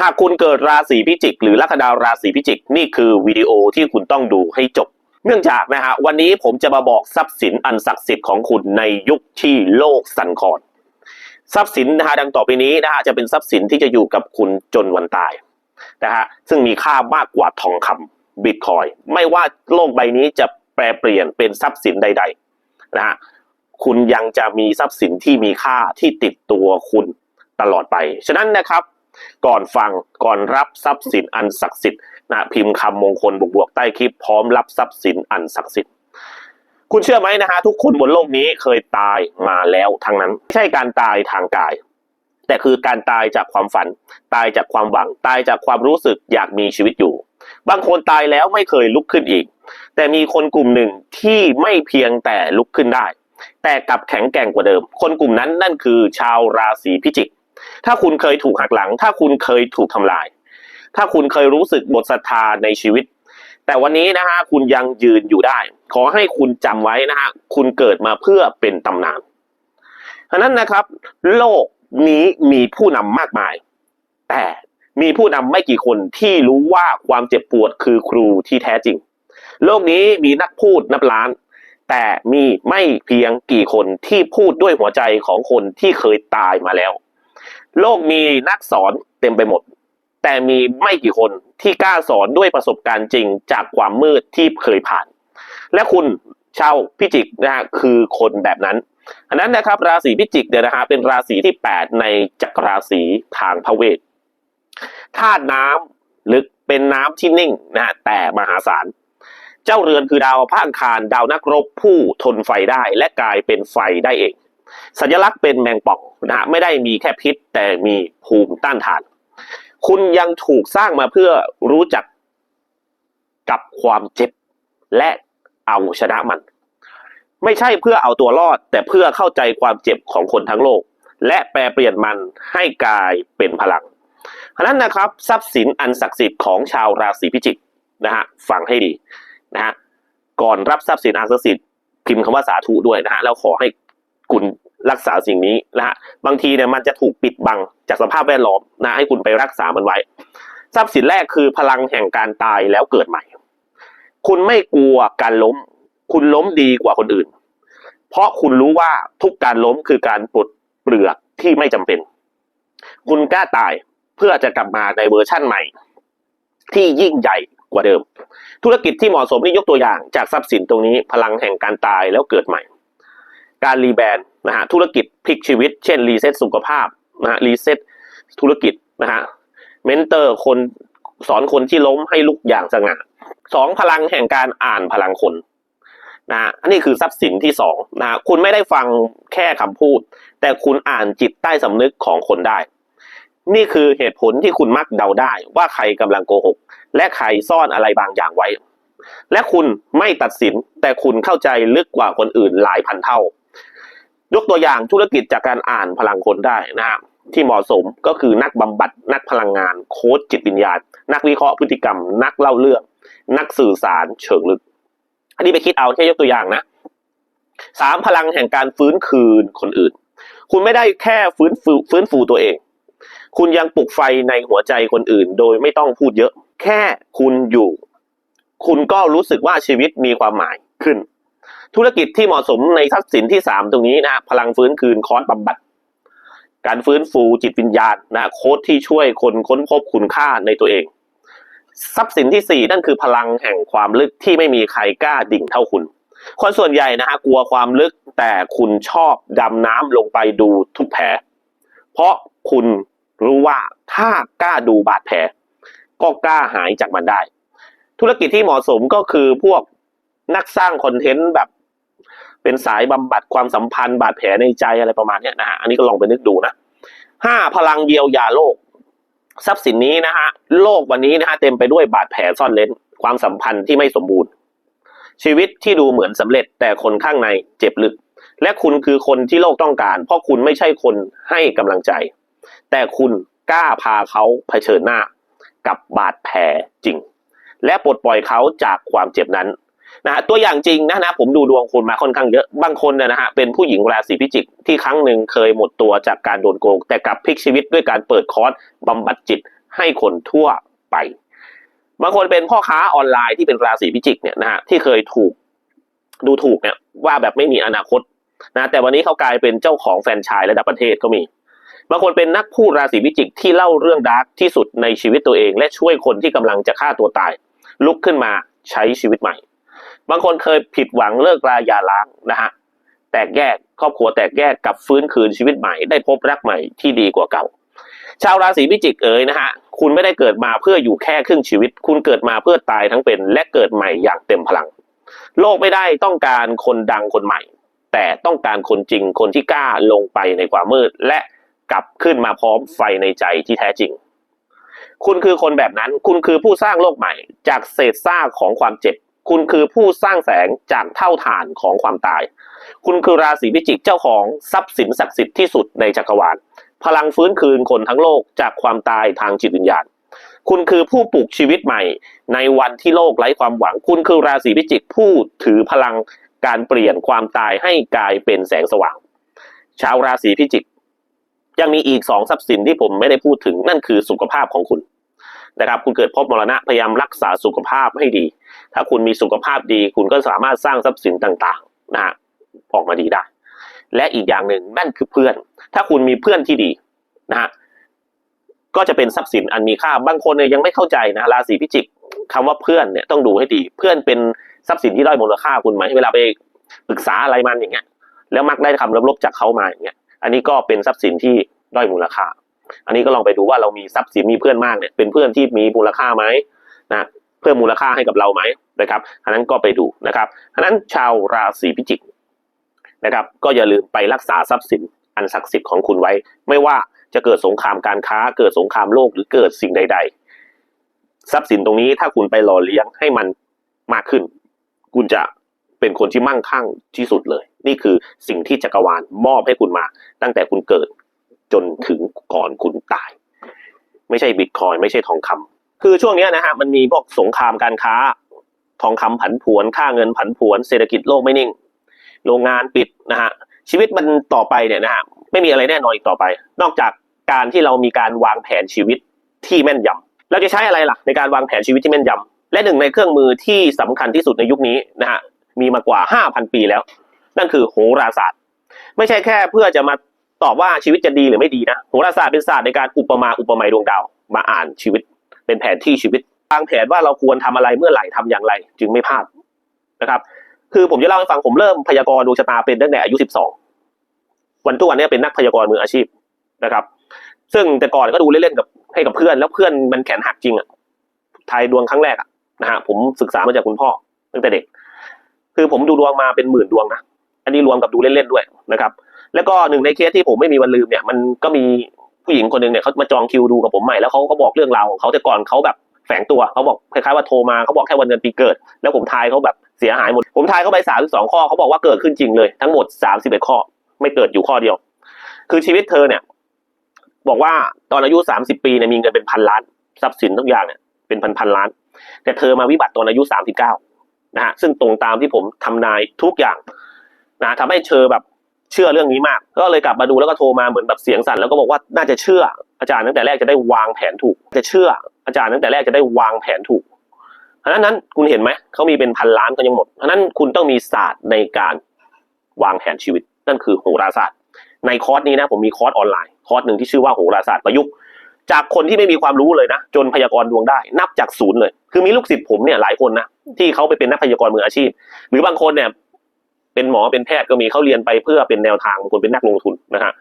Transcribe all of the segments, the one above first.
หากคุณเกิดราศีพิจิก หรือลัคนาราศีพิจิก นี่คือวิดีโอที่คุณต้องดูให้จบ เนื่องจากนะฮะวันนี้ผมจะมาบอกทรัพย์สินอันศักดิ์สิทธิ์ของคุณในยุคที่โลกสั่นคลอนทรัพย์สินนะฮะดังต่อไปนี้นะฮะจะเป็นทรัพย์สินที่จะอยู่กับคุณจนวันตายนะฮะซึ่งมีค่ามากกว่าทองคำบิตคอยไม่ว่าโลกใบนี้จะแปรเปลี่ยนเป็นทรัพย์สินใดๆนะฮะคุณยังจะมีทรัพย์สินที่มีค่าที่ติดตัวคุณตลอดไป ฉะนั้นนะครับ ก่อนฟังก่อนรับทรัพย์สินอันศักดิ์สิทธิ์นะพิมพ์คำมงคลบวกๆใต้คลิปพร้อมรับทรัพย์สินอันศักดิ์สิทธิ์คุณเชื่อไหมนะฮะทุกคนบนโลกนี้เคยตายมาแล้วทั้งนั้นไม่ใช่การตายทางกาย แต่คือการตายจากความฝัน ตายจากความหวัง ตายจากความรู้สึกอยากมีชีวิตอยู่ บางคนตายแล้วไม่เคยลุกขึ้นอีก แต่มีคนกลุ่มหนึ่งที่ไม่เพียงแต่ลุกขึ้นได้ แต่กลับแข็งแกร่งกว่าเดิม คนกลุ่มนั้นนั่นคือชาวราศีพิจิก ถ้าคุณเคยถูกหักหลัง ถ้าคุณเคยถูกทำลาย ถ้าคุณเคยรู้สึกหมดศรัทธาในชีวิต แต่วันนี้นะฮะคุณยังยืนอยู่ได้ ขอให้คุณจำไว้นะฮะคุณเกิดมาเพื่อเป็นตำนานฉะนั้นนะครับ โลกนี้มีผู้นำมากมาย แต่มีผู้นำไม่กี่คนที่รู้ว่าความเจ็บปวดคือครูที่แท้จริง โลกนี้มีนักพูดนับล้าน แต่มีไม่เพียงกี่คนที่พูดด้วยหัวใจของคนที่เคยตายมาแล้ว โลกมีนักสอนเต็มไปหมด แต่มีไม่กี่คนที่กล้าสอนด้วยประสบการณ์จริงจากความมืดที่เคยผ่าน และคุณชาวพิจิกนะฮะคือคนแบบนั้น อันนั้นนะครับราศีพิจิกเนี่ยนะฮะเป็นราศีที่ 8 ในจักรราศีทางพระเวทธาตุน้ำลึกเป็นน้ำที่นิ่งนะฮะแต่มหาศาลเจ้าเรือนคือดาวพระอังคารดาวนักรบผู้ทนไฟได้และกลายเป็นไฟได้เอง สัญลักษณ์เป็นแมงป่อง นะฮะไม่ได้มีแค่พิษแต่มีภูมิต้านทาน คุณยังถูกสร้างมาเพื่อรู้จักกับความเจ็บและเอาชนะมัน ไม่ใช่เพื่อเอาตัวรอด แต่เพื่อเข้าใจความเจ็บของคนทั้งโลก และแปลเปลี่ยนมันให้กลายเป็นพลังฉะนั้นนะครับ ทรัพย์สินอันศักดิ์สิทธิ์ของชาวราศีพิจิกนะฮะฟังให้ดีนะฮะก่อนรับทรัพย์สินอันศักดิ์สิทธิ์พิมพ์คำว่าสาธุด้วยนะฮะแล้วขอให้คุณ รักษาสิ่งนี้นะฮะบางทีเนี่ยมันจะถูกปิดบังจากสภาพแวดล้อมนะให้คุณไปรักษามันไว้ ทรัพย์สินแรกคือพลังแห่งการตายแล้วเกิดใหม่ คุณไม่กลัวการล้ม คุณล้มดีกว่าคนอื่น เพราะคุณรู้ว่าทุกการล้มคือการปลดเปลือกที่ไม่จำเป็น คุณกล้าตายเพื่อจะกลับมาในเวอร์ชั่นใหม่ ที่ยิ่งใหญ่กว่าเดิม ธุรกิจที่เหมาะสมนี่ยกตัวอย่างจากทรัพย์สินตรงนี้ พลังแห่งการตายแล้วเกิดใหม่ การรีแบรนด์นะฮะธุรกิจพลิกชีวิต เช่นรีเซ็ตสุขภาพนะฮะรีเซ็ตธุรกิจนะฮะเมนเตอร์คนสอนคนที่ล้มให้ลุกอย่างสง่าสองพลังแห่งการอ่านพลังคนนะฮะอันนี้คือทรัพย์สินที่สองนะฮะคุณไม่ได้ฟังแค่คำพูด แต่คุณอ่านจิตใต้สำนึกของคนได้ นี่คือเหตุผลที่คุณมักเดาได้ว่าใครกำลังโกหก และใครซ่อนอะไรบางอย่างไว้ และคุณไม่ตัดสินแต่คุณเข้าใจลึกกว่าคนอื่นหลายพันเท่า ยกตัวอย่างธุรกิจจากการอ่านพลังคนได้นะครับที่เหมาะสมก็คือนักบำบัดนักพลังงาน โค้ชจิตวิญญาณ นักวิเคราะห์พฤติกรรม นักเล่าเรื่อง นักสื่อสารเชิงลึก อันนี้ไปคิดเอาแค่ยกตัวอย่างนะสามพลังแห่งการฟื้นคืนคนอื่น คุณไม่ได้แค่ฟื้นฟูฟื้นฟูตัวเอง คุณยังปลุกไฟในหัวใจคนอื่น โดยไม่ต้องพูดเยอะ แค่คุณอยู่ คุณก็รู้สึกว่าชีวิตมีความหมายขึ้น ธุรกิจที่เหมาะสมในทรัพย์สินที่สามตรงนี้นะพลังฟื้นคืนคอร์สบำบัด การฟื้นฟูจิตวิญญาณนะโค้ดที่ช่วยคนค้นพบคุณค่าในตัวเอง ทรัพย์สินที่สี่นั่นคือพลังแห่งความลึกที่ไม่มีใครกล้าดิ่งเท่าคุณ คนส่วนใหญ่นะฮะกลัวความลึกแต่คุณชอบดำน้ำลงไปดูทุกแผลเพราะคุณรู้ว่าถ้ากล้าดูบาดแผลก็กล้าหายจากมันได้ ธุรกิจที่เหมาะสมก็คือพวกนักสร้างคอนเทนต์แบบ เป็นสายบำบัดความสัมพันธ์บาดแผลในใจอะไรประมาณนี้นะฮะอันนี้ก็ลองไปนึกดูนะห้าพลังเยียวยาโลก ทรัพย์สินนี้นะฮะโลกวันนี้นะฮะเต็มไปด้วยบาดแผลซ่อนเร้นความสัมพันธ์ที่ไม่สมบูรณ์ ชีวิตที่ดูเหมือนสำเร็จแต่คนข้างในเจ็บลึก และคุณคือคนที่โลกต้องการ เพราะคุณไม่ใช่คนให้กำลังใจ แต่คุณกล้าพาเขาเผชิญหน้ากับบาดแผลจริง และปลดปล่อยเขาจากความเจ็บนั้น นะฮะตัวอย่างจริงนะนะผมดูดวงคนมาค่อนข้างเยอะบางคนเนี่ยนะฮะเป็นผู้หญิงราศีพิจิกที่ครั้งหนึ่งเคยหมดตัวจากการโดนโกง แต่กลับพลิกชีวิตด้วยการเปิดคอร์สบำบัดจิตให้คนทั่วไปบางคนเป็นพ่อค้าออนไลน์ที่เป็นราศีพิจิกเนี่ยนะฮะที่เคยถูกดูถูกเนี่ยว่าแบบไม่มีอนาคตนะแต่วันนี้เขากลายเป็นเจ้าของแฟรนไชส์ระดับประเทศก็มีบางคนเป็นนักพูดราศีพิจิกที่เล่าเรื่องดาร์กที่สุดในชีวิตตัวเอง และช่วยคนที่กำลังจะฆ่าตัวตาย ลุกขึ้นมาใช้ชีวิตใหม่ บางคนเคยผิดหวังเลิกราหย่าร้างนะฮะแตกแยกครอบครัวแตกแยกกลับฟื้นคืนชีวิตใหม่ ได้พบรักใหม่ที่ดีกว่าเก่า ชาวราศีพิจิกเอ๋ยนะฮะคุณไม่ได้เกิดมาเพื่ออยู่แค่ครึ่งชีวิต คุณเกิดมาเพื่อตายทั้งเป็น และเกิดใหม่อย่างเต็มพลัง โลกไม่ได้ต้องการคนดังคนใหม่ แต่ต้องการคนจริงคนที่กล้าลงไปในความมืด และกลับขึ้นมาพร้อมไฟในใจที่แท้จริง คุณคือคนแบบนั้น คุณคือผู้สร้างโลกใหม่ จากเศษซากของความเจ็บ คุณคือผู้สร้างแสงจากเท่าฐานของความตาย คุณคือราศีพิจิกเจ้าของทรัพย์สินศักดิ์สิทธิ์ที่สุดในจักรวาล พลังฟื้นคืนคนทั้งโลกจากความตายทางจิตวิญญาณ คุณคือผู้ปลุกชีวิตใหม่ ในวันที่โลกไร้ความหวัง คุณคือราศีพิจิกผู้ถือพลังการเปลี่ยนความตายให้กลายเป็นแสงสว่าง ชาวราศีพิจิก ยังมีอีกสองทรัพย์สินที่ผมไม่ได้พูดถึงนั่นคือสุขภาพของคุณ นะครับ คุณเกิดพบมรณะพยายามรักษาสุขภาพให้ดี ถ้าคุณมีสุขภาพดี คุณก็สามารถสร้างทรัพย์สินต่างๆนะฮะออกมาดีได้ และอีกอย่างหนึ่งนั่นคือเพื่อน ถ้าคุณมีเพื่อนที่ดีนะฮะก็จะเป็นทรัพย์สินอันมีค่าบางคนเนี่ยยังไม่เข้าใจนะราศีพิจิกคำว่าเพื่อนเนี่ยต้องดูให้ดี เพื่อนเป็นทรัพย์สินที่ด้อยมูลค่าคุณไหมเวลาไปปรึกษาอะไรมันอย่างเงี้ยแล้วมักได้คำลบๆจากเขามาอย่างเงี้ยอันนี้ก็เป็นทรัพย์สินที่ด้อยมูลค่า อันนี้ก็ลองไปดูว่าเรามีทรัพย์สินมีเพื่อนมากเนี่ยเป็นเพื่อนที่มีมูลค่าไหมนะเพิ่มมูลค่าให้กับเราไหมนะครับอันนั้นก็ไปดูนะครับอันนั้นชาวราศีพิจิกนะครับ ก็อย่าลืมไปรักษาทรัพย์สินอันศักดิ์สิทธิ์ของคุณไว้ ไม่ว่าจะเกิดสงครามการค้า เกิดสงครามโลกหรือเกิดสิ่งใด ๆ ทรัพย์สินตรงนี้ถ้าคุณไปหล่อเลี้ยงให้มันมากขึ้น คุณจะเป็นคนที่มั่งคั่งที่สุดเลย นี่คือสิ่งที่จักรวาลมอบให้คุณมา ตั้งแต่คุณเกิด จนถึงก่อนคุณตาย ไม่ใช่บิตคอยไม่ใช่ทองคำคือช่วงนี้นะฮะมันมีพวกสงครามการค้า ทองคำผันผวนค่าเงินผันผวนเศรษฐกิจโลกไม่นิ่ง โรงงานปิดนะฮะชีวิตมันต่อไปเนี่ยนะฮะไม่มีอะไรแน่นอนอีกต่อไป นอกจากการที่เรามีการวางแผนชีวิตที่แม่นยำเราจะใช้อะไรล่ะในการวางแผนชีวิตที่แม่นยำและหนึ่งในเครื่องมือที่สำคัญที่สุดในยุคนี้นะฮะมีมากว่า 5,000 ปีแล้ว นั่นคือโหราศาสตร์ ไม่ใช่แค่เพื่อจะมา ตอบว่าชีวิตจะดีหรือไม่ดีนะโหราศาสตร์เป็นศาสตร์ในการอุปมาอุปไมยดวงดาว มาอ่านชีวิต เป็นแผนที่ชีวิตวางแผนว่าเราควรทำอะไรเมื่อไหร่ทำอย่างไร จึงไม่พลาดนะครับ คือผมจะเล่าให้ฟังผมเริ่มพยากรณ์ดวงชะตาเป็นตั้งแต่อายุ 12 วันทุกวันนี้เป็นนักพยากรณ์มืออาชีพนะครับ ซึ่งแต่ก่อนก็ดูเล่นๆกับให้กับเพื่อนแล้วเพื่อนมันแขนหักจริงอะทายดวงครั้งแรกอะนะฮะผมศึกษามาจากคุณพ่อตั้งแต่เด็ก คือผมดูดวงมาเป็นหมื่นดวงนะอันนี้รวมกับดูเล่นๆด้วยนะครับ แล้วก็หนึ่งในเคสที่ผมไม่มีวันลืมเนี่ยมันก็มีผู้หญิงคนหนึ่งเนี่ยเขามาจองคิวดูกับผมใหม่แล้วเขาก็บอกเรื่องราวของเขาแต่ก่อนเขาแบบแฝงตัวเขาบอกคล้ายๆว่าโทรมาเขาบอกแค่วันเดือนปีเกิด แล้วผมทายเขาแบบเสียหายหมด ผมทายเขาไปสามสองข้อเขาบอกว่าเกิดขึ้นจริงเลย ทั้งหมดสามสิบเอ็ดข้อ ไม่เกิดอยู่ข้อเดียว คือชีวิตเธอเนี่ย บอกว่าตอนอายุสามสิบปีเนี่ยมีเงินเป็นพันล้านทรัพย์สินทุกอย่างเนี่ยเป็นพันพันล้าน แต่เธอมาวิบัติตอนอายุสามสิบเก้านะฮะซึ่งตรงตามที่ผมทำนายทุกอย่างนะทำให้เธอแบบ เชื่อเรื่องนี้มาก ก็เลยกลับมาดูแล้วก็โทรมาเหมือนแบบเสียงสั่นแล้วก็บอกว่าน่าจะเชื่อ อาจารย์ตั้งแต่แรกจะได้วางแผนถูก จะเชื่อ อาจารย์ตั้งแต่แรกจะได้วางแผนถูกเพราะฉะนั้นคุณเห็นไหมเขามีเป็นพันล้านก็ยังหมดเพราะฉะนั้นคุณต้องมีศาสตร์ในการวางแผนชีวิต นั่นคือโหราศาสตร์ ในคอร์สนี้นะผมมีคอร์สออนไลน์คอร์สหนึ่งที่ชื่อว่าโหราศาสตร์ประยุกต์จากคนที่ไม่มีความรู้เลยนะ จนพยากรณ์ดวงได้ นับจากศูนย์เลย คือมีลูกศิษย์ผมเนี่ยหลายคนนะที่เขาไปเป็นนักพยากรณ์มืออาชีพ หรือบางคนเนี่ย เป็นหมอเป็นแพทย์ก็มีเขาเรียนไปเพื่อเป็นแนวทางบางคนเป็นนักลงทุนนะฮะ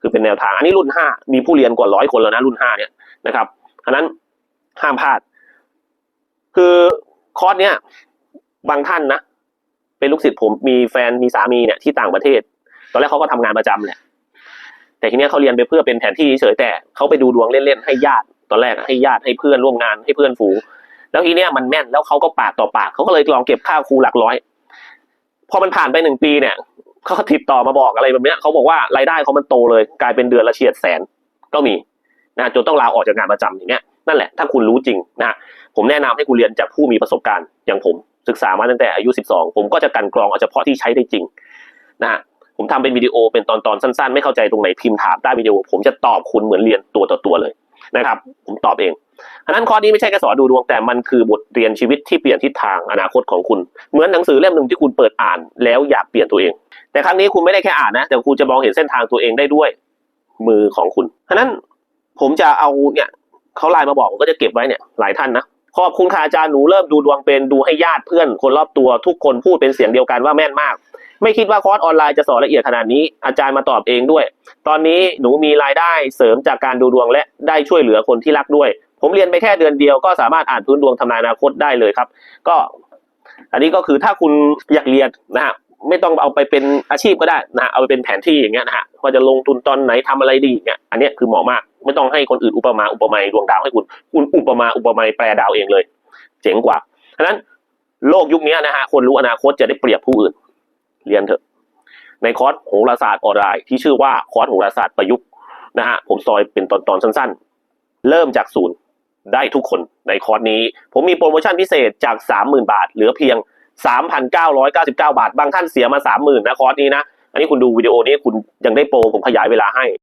คือเป็นแนวทางอันนี้รุ่นห้ามีผู้เรียนกว่าร้อยคนแล้วนะรุ่นห้าเนี่ยนะครับฉะนั้นห้ามพลาด คือคอร์สเนี้ยบางท่านนะเป็นลูกศิษย์ผมมีแฟนมีสามีเนี่ยที่ต่างประเทศ ตอนแรกเขาก็ทำงานประจำแหละแต่ทีเนี้ยเขาเรียนไปเพื่อเป็นแผนที่เฉยแต่เขาไปดูดวงเล่นๆให้ญาติตอนแรกให้ญาติให้เพื่อนร่วมงานให้เพื่อนฝูงแล้วทีเนี้ยมันแม่นแล้วเขาก็ปากต่อปากเขาก็เลยลองเก็บค่าครูหลักร้อย พอมันผ่านไปหนึ่งปีเนี่ยเขาติดต่อมาบอกอะไรแบบเนี้ยเขาบอกว่ารายได้เขามันโตเลย กลายเป็นเดือนละเฉียดแสนก็มีนะจนต้องลาออกจากงานประจำอย่างเงี้ยนั่นแหละถ้าคุณรู้จริงนะผมแนะนำให้คุณเรียนจากผู้มีประสบการณ์อย่างผมศึกษามาตั้งแต่อายุ 12 ผมก็จะกันกรองเอาเฉพาะที่ใช้ได้จริงนะผมทำเป็นวิดีโอเป็นตอนๆสั้นๆ ไม่เข้าใจตรงไหนพิมพ์ถามใต้วิดีโอ ผมจะตอบคุณเหมือนเรียนตัวต่อตัวเลยนะครับ ผมตอบเอง อันนั้นข้อนี้ไม่ใช่แค่สอนดูดวงแต่มันคือบทเรียนชีวิตที่เปลี่ยนทิศทางอนาคตของคุณ เหมือนหนังสือเล่มหนึ่งที่คุณเปิดอ่านแล้วอยากเปลี่ยนตัวเอง แต่ครั้งนี้คุณไม่ได้แค่อ่านนะ แต่คุณจะมองเห็นเส้นทางตัวเองได้ด้วยมือของคุณฉะนั้นผมจะเอาเนี่ยเขาไลน์มาบอกผมก็จะเก็บไว้เนี่ยหลายท่านนะขอบคุณค่ะอาจารย์หนูเริ่มดูดวงเป็นดูให้ญาติเพื่อนคนรอบตัวทุกคนพูดเป็นเสียงเดียวกันว่าแม่นมาก ไม่คิดว่าคอร์สออนไลน์จะสอนละเอียดขนาดนี้ อาจารย์มาตอบเองด้วย ตอนนี้หนูมีรายได้เสริมจากการดูดวงและได้ช่วยเหลือคนที่รักด้วย ผมเรียนไปแค่เดือนเดียวก็สามารถอ่านพื้นดวงทำนายอนาคตได้เลยครับ ก็ อันนี้ก็คือถ้าคุณอยากเรียนนะฮะไม่ต้องเอาไปเป็นอาชีพก็ได้นะฮะเอาไปเป็นแผนที่อย่างเงี้ยนะฮะว่าจะลงทุนตอนไหนทำอะไรดีอย่างเงี้ยอันนี้คือเหมาะมาก ไม่ต้องให้คนอื่นอุปมาอุปไมยดวงดาวให้คุณคุณอุปมาอุปไมยแปลดาวเองเลย เจ๋งกว่าฉะนั้นโลกยุคนี้นะฮะคนรู้อนาคตจะได้เปรียบผู้อื่น เรียนเถอะ ในคอร์สโหราศาสตร์ออนไลน์ที่ชื่อว่าคอร์สโหราศาสตร์ประยุกต์นะฮะผมซอยเป็นตอนๆสั้น ๆ เริ่มจากศูนย์ได้ทุกคนในคอร์สนี้ ผมมีโปรโมชั่นพิเศษจาก 30,000 บาท เหลือเพียง 3,999 บาท บางท่านเสียมา 30,000นะคอร์สนี้นะ อันนี้คุณดูวิดีโอนี้คุณยังได้โปรผมขยายเวลาให้